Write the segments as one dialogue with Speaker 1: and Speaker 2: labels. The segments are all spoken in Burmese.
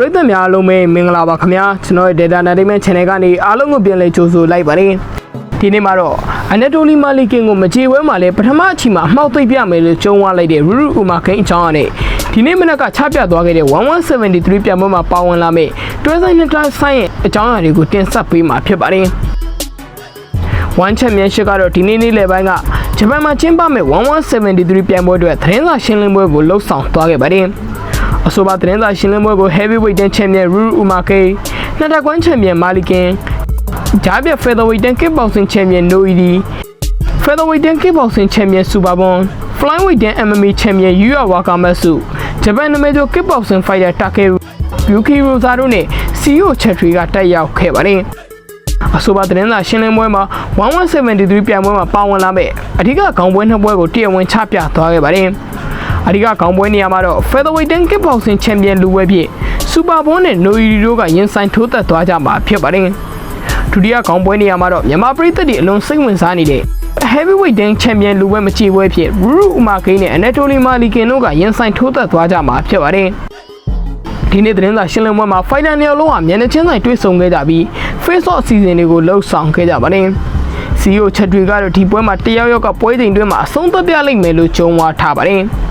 Speaker 1: ပရိသတ်များအားလုံးပဲမင်္ဂလာပါခင်ဗျာကျွန်တော်ရဲ့ Data Entertainment Channel ကနေအားလုံးကိုပြန်လည်ကြိုဆိုလိုက်ပါတယ်ဒီနေ့မှာတော့ Anatoly Malikin ကိုမကြေဝဲမှာလဲပထမအချိန်မှာအမှောက်သိပ်ပြမယ်လို့ကြုံသွားလိုက်တဲ့ Ruru Uma King အကြောင်းအရာနဲ့ဒီနေ့မနက်ကချပြသွားခဲ့တဲ့1173ပြန်ပွဲမှာပါဝင်လာမယ့်တွဲဆိုင်နှစ်တိုင်းဆိုင်ရဲ့အကြောင်းအရာတွေကိုတင်ဆက်ပေးမှာဖြစ်ပါတယ် One Championship ကတော့ဒီနေ့နေ့လယ်ပိုင်းကဂျပန်မှာကျင်းပမဲ့1173ပြိုင်ပွဲအတွက်သတင်းစာရှင်းလင်းပွဲကိုလှုပ်ဆောင်သွားခဲ့ပါတယ်။ အဆိုပါသတင်းစာရှင်းလင်းပွဲကို Heavyweight တန်းချန်ပီယံ Ruru Umake, နှစ်တက်ကွမ်းချန်ပီယံ Malikin, ဂျားပြ Featherweight တန်း Kickboxing ချန်ပီယံ Noidi, Featherweight တန်း Kickboxing ချန်ပီယံ Superbon, Flyweight တန်း MMA ချန်ပီယံ Yuya Wakamatsu, ဂျပန်နာမည်ကျော် Kickboxing Fighter Takeru Yuki Rosa တို့နဲ့ CEO Chatri ကတက်ရောက်ခဲ့ပါတယ်။အဆိုပါသတင်းစာရှင်းလင်းပွဲမှာ1173ပြိုင်ပွဲမှာပါဝင်လာမဲ့အဓိကခေါင်းပွဲနှစ်ပွဲကိုတရားဝင်ချပြသွားခဲ့ပါတယ်။ အဓိကခေါင်းပွဲနေရာမှာတော့ Featherweight and Kickboxing Champion လူပွဲဖြစ် Super Bond နဲ့ Noiri တို့ကရင်ဆိုင်ထိုးသက်သွားကြမှာဖြစ်ပါတယ်။ဒုတိယခေါင်းပွဲနေရာမှာတော့မြန်မာပြည်သက်တွေအလုံးစိတ်ဝင်စားနေတဲ့ Heavyweight Dan Champion လူပွဲမချေပွဲဖြစ် Ruru Umake နဲ့ Anatoly Malikin တို့ကရင်ဆိုင်ထိုးသက်သွားကြမှာဖြစ်ပါတယ်။ဒီနေ့သတင်းစာရှင်းလင်းပွဲမှာဖိုင်တာနယ်လုံးဟာမျက်နှာချင်းဆိုင်တွေ့ဆုံခဲ့ကြပြီး face off အစီအစဉ်တွေကိုလှုပ်ဆောင်ခဲ့ကြပါတယ်။ CEO ချက်တွေကတော့ဒီပွဲမှာတယောက်ယောက်ကပွဲချိန်တွင်းမှာအဆုံးသတ်ပြလိုက်မယ်လို့ကြုံဝါထားပါတယ်။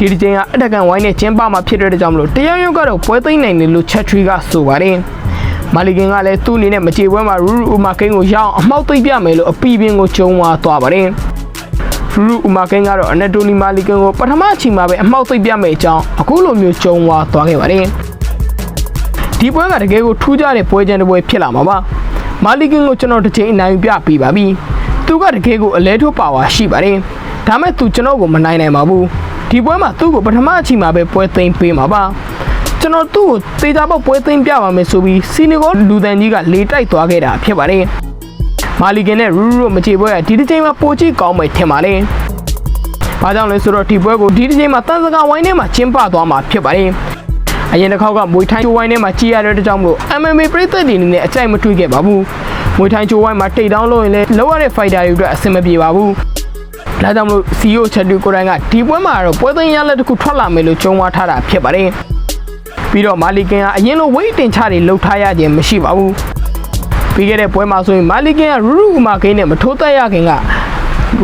Speaker 1: ဒီဒီချိန်ကအတက်ကန်ဝိုင်းနဲ့ကျင်းပမှာဖြစ်တဲ့ကြောင့်မလို့တယောက်ယောက်ကတော့ပွဲသိမ်းနိုင်တယ်လို့ချက်ထရီကဆိုပါတယ်။မာလီကင်ကလည်းသူ့အနေနဲ့မကြေပွဲမှာရူရူအူမာကိန်းကိုရအောင်အမှောက်သိပ်ပြမယ်လို့အပီပင်ကိုကြုံဝါသွားပါတယ်။ရူရူအူမာကင်ကတော့အနတိုလီမာလီကင်ကိုပထမအချိန်မှာပဲအမှောက်သိပ်ပြမယ်အကြောင်းအခုလိုမျိုးကြုံဝါသွားခဲ့ပါတယ်။ဒီပွဲကတကယ်ကိုထူးခြားတဲ့ပွဲချမ်းတစ်ပွဲဖြစ်လာမှာပါ။မာလီကင်ကိုကျွန်တော်တစ်ချိန်အနိုင်ယူပြပြီးပါပြီ။သူကတကယ်ကိုအလဲထိုးပါဝါရှိပါတယ်။ဒါမဲ့သူကျွန်တော်ကိုမနိုင်နိုင်ပါဘူး။ ဒီပွဲမှာသူ့ကိုပထမအချိန်မှာပဲပွဲသိမ်းပေးမှာပါ။ကျွန်တော်သူ့ကိုတေချာပေါက်ပွဲသိမ်းပြပါမယ်ဆိုပြီးစီနီဂေါလူတန်ကြီးကလေတိုက်သွားခဲ့တာဖြစ်ပါတယ်။မာလီကင်နဲ့ရူရူတို့မချေပွဲကဒီတစ်ချိန်မှာပိုကြည့်ကောင်းမယ်ထင်ပါတယ်။ဘာကြောင့်လဲဆိုတော့ဒီပွဲကိုဒီတစ်ချိန်မှာတန်စကာဝိုင်းထဲမှာကျင်းပသွားမှာဖြစ်ပါတယ်။အရင်တစ်ခေါက်ကမွေထိုင်းချိုးဝိုင်းထဲမှာကြည်ရတဲ့ကြောင့်မလို့ MMA ပြည်သက်တွေအနေနဲ့အကြိုက်မတွေ့ခဲ့ပါဘူး။မွေထိုင်းချိုးဝိုင်းမှာတိတ်တောင်းလို့ရင်လည်းလောရတဲ့ fighter တွေအတွက်အဆင်မပြေပါဘူး။ ဒါကြောင့်မလို့ CEO ချက်တူကိုယ်တိုင်ကဒီပွဲမှာတော့ပွဲသိမ်းရလက်တစ်ခုထွက်လာမယ်လို့ကြုံဝါထားတာဖြစ်ပါတယ်။ပြီးတော့မာလီကင်ကအရင်လို weight တင်ချတွေလှုပ်ထားရခြင်းမရှိပါဘူး။ပြီးခဲ့တဲ့ပွဲမှာဆိုရင်မာလီကင်ကရူရူအူမာကိန်းနဲ့မထိုးသက်ရခင်က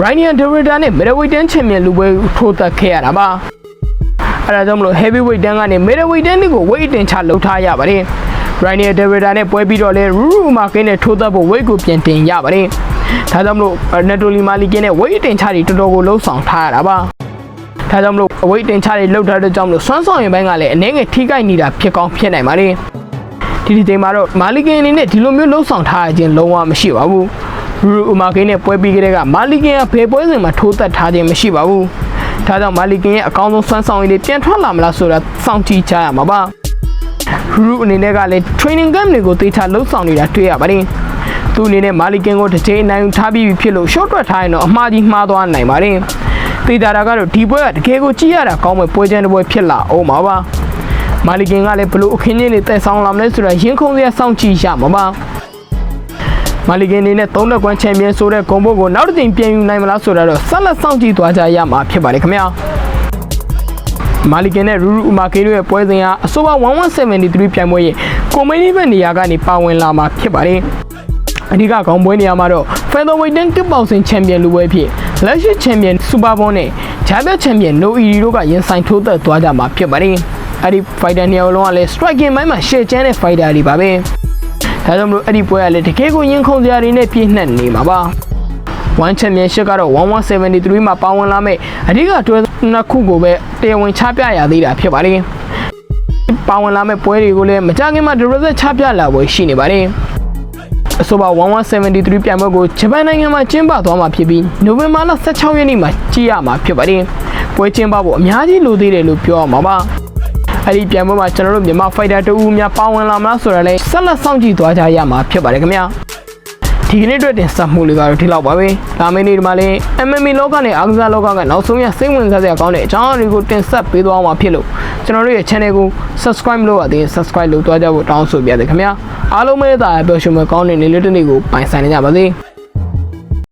Speaker 1: ရိုင်းနီယန်ဒရီတာနဲ့မီဒဝိတ်တန်းချန်ပီယံလူပွဲထိုးသက်ခဲ့ရတာပါအဲဒါကြောင့်မလို့ heavyweight တန်းကနေမီဒဝိတ်တန်းတွေကို weight တင်ချလှုပ်ထားရပါတယ်ရိုင်းနီယန်ဒရီတာနဲ့ပွဲပြီးတော့လဲရူရူအူမာကိန်းနဲ့ထိုးသက်ဖို့ weight ကိုပြန်တင်ရပါတယ် ဒါကြောင့်မလို့နက်တိုလီမာလီကင်နဲ့ weight တင်ချတွေတော်တော်ကိုလှုပ်ဆောင်ထားရတာပါဒါကြောင့်မလို့အဝိတ်တင်ချတွေလှုပ်ထားတဲ့ကြောင့်မလို့စွမ်းဆောင်ရင်ပိုင်းကလည်းအနေငယ်ထိခိုက်နေတာဖြစ်ကောင်းဖြစ်နိုင်ပါတယ်ဒီဒီချိန်မှာတော့မာလီကင်အနေနဲ့ဒီလိုမျိုးလှုပ်ဆောင်ထားခြင်းလုံးဝမရှိပါဘူးရူရူအူမာကိန်းနဲ့ပွဲပြီးကြတဲ့ကမာလီကင်ကဘယ်ပွဲစဉ်မှာထိုးသက်ထားခြင်းမရှိပါဘူးဒါကြောင့်မာလီကင်ရဲ့အကောင်းဆုံးစွမ်းဆောင်ရည်တွေပြန်ထွက်လာမလားဆိုတာစောင့်ကြည့်ကြရမှာပါရူရူအနေနဲ့ကလည်း training camp တွေကိုတေချာလှုပ်ဆောင်နေတာတွေ့ရပါတယ် သူအနေနဲ့မာလီကင်ကိုတစ်ချိန်အနိုင်ယူထားပြီးပြီဖြစ်လို့ short တွက်ထားရင်တော့အမှားကြီးမှားသွားနိုင်ပါတယ်တေတာတာကတော့ဒီပွဲကတကယ်ကိုကြည့်ရတာကောင်းမဲ့ပွဲချမ်းတစ်ပွဲဖြစ်လာအောင်ပါပါမာလီကင်ကလည်းဘလို့အခင်းချင်းတွေတက်ဆောင်လာမလဲဆိုတာရင်ခုန်ရစောင့်ကြည့်ရမှာပါမာလီကင်အနေနဲ့သုံးလက်ကွမ်းချန်ပီယံဆိုတဲ့ဂုံဘုတ်ကိုနောက်တစ်ကြိမ်ပြန်ယူနိုင်မလားဆိုတာတော့ဆက်လက်စောင့်ကြည့်သွားကြရမှာဖြစ်ပါတယ်ခင်ဗျာမာလီကင်နဲ့ရူရူအူမာကေတို့ရဲ့ပွဲစဉ်ဟာအဆိုပါ1173ပြိုင်ပွဲရဲ့ကိုမိန်းဘက်နေရာကနေပါဝင်လာမှာဖြစ်ပါတယ် အဓိကခေါင်းပွဲနေရာမှာတော့ Featherweight and Kickboxing Champion လူပွဲဖြစ်လက်ရှိ Champion Super Bond နဲ့ဂျားပြ Champion No Iri တို့ကရင်ဆိုင်ထိုးသက်သွားကြမှာဖြစ်ပါတယ်အဲ့ဒီ fighter နှစ်ယောက်လုံးကလည်း striking ဘိုင်းမှာရှေ့ကျန်းတဲ့ fighter တွေပါပဲဒါကြောင့်မလို့အဲ့ဒီပွဲကလည်းတကယ်ကိုရင်ခုန်စရာတွေနဲ့ပြည့်နှက်နေမှာပါ One Championship ကတော့1173မှာပါဝင်လာမဲ့အဓိကတွဲနှစ်ခုကိုပဲတရားဝင်ချပြရသေးတာဖြစ်ပါတယ်ပါဝင်လာမဲ့ပွဲတွေကိုလည်းမကြခင်မှာ direct ချပြလာပွဲရှိနေပါတယ် အဆိုပါ1173ပြိုင်ပွဲကိုဂျပန်နိုင်ငံမှာကျင်းပသွားမှာဖြစ်ပြီးနိုဝင်ဘာလ16ရက်နေ့မှာကြည့်ရမှာဖြစ်ပါတယ်။ပွဲကျင်းပဖို့အများကြီးလိုသေးတယ်လို့ပြောရမှာပါ။အဲ့ဒီပြိုင်ပွဲမှာကျွန်တော်တို့မြန်မာဖိုက်တာတအူးများပါဝင်လာမလားဆိုတာလည်းဆက်လက်စောင့်ကြည့်သွားကြရမှာဖြစ်ပါတယ်ခင်ဗျာ။ဒီကနေ့အတွက်တင်ဆက်မှုလေးကတော့ဒီလောက်ပါပဲ။ဒါမင်းနေ့ဒီမှာလည်း MMA လောကနဲ့အားကစားလောကကနောက်ဆုံးရစိတ်ဝင်စားစရာကောင်းတဲ့အကြောင်းအရာတွေကိုတင်ဆက်ပေးသွားမှာဖြစ်လို့ ကျွန်တော်တို့ရဲ့ channel ကို subscribe လုပ်ရသေးရင် subscribe လုပ်သွားကြဖို့တောင်းဆိုပါရစေခင်ဗျာအားလုံးပဲသာပျော်ရွှင်မဲ့ကောင်းတဲ့နေ့လေးတစ်နေ့ကိုပိုင်ဆိုင်နေကြပါစေ။